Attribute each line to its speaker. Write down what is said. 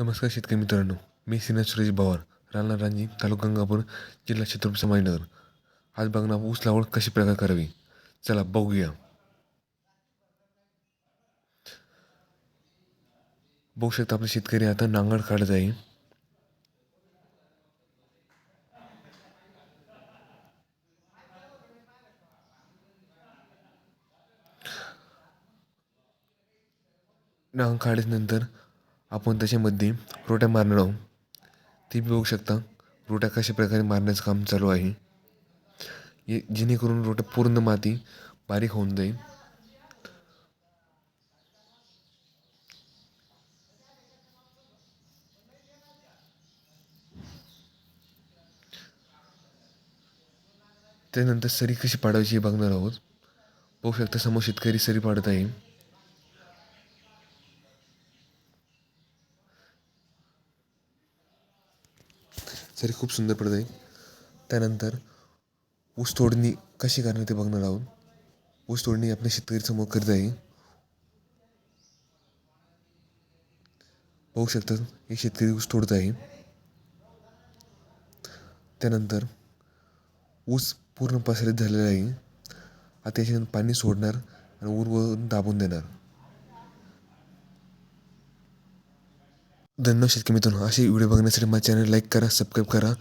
Speaker 1: नमस्कार शेतकरी मित्रांनो मी श्रीनाथ सुरेश पवार राणा रांजी तालुका गंगापूर जिल्हा छत्रपती संभाजीनगर. आज बघणार ऊस लागवड कशी प्रकारे करावी? चला बघूया. बघू शकता आपले शेतकरी आता नांगड काढत आहे. नांग काढल्यानंतर आपण त्याच्यामध्ये रोट्या मारणार आहोत. ते बी बघू शकता रोट्या कशा प्रकारे मारण्याचं काम चालू आहे. ये जेणेकरून रोट्या पूर्ण माती बारीक होऊन जाईल. त्यानंतर सरी कशी पाडायची हे बघणार आहोत. बघू शकता समोर शेतकरी सरी पाडत आहे. तरी खूप सुंदर पडत आहे. त्यानंतर ऊस तोडणी कशी करणार ते बघणार आहोत. ऊस तोडणी आपल्या शेतकरी समोर करत आहे. बघू शकतात हे शेतकरी ऊस तोडत आहे. त्यानंतर ऊस पूर्ण पसरित झालेला आहे. आता याच्यानंतर पाणी सोडणार आणि ऊरवरून दाबून देणार. धन्यवाद शेतकरी मित्रांनो. असे व्हिडिओ बघण्यासाठी माझ्या चॅनल लाईक करा सबस्क्राईब करा.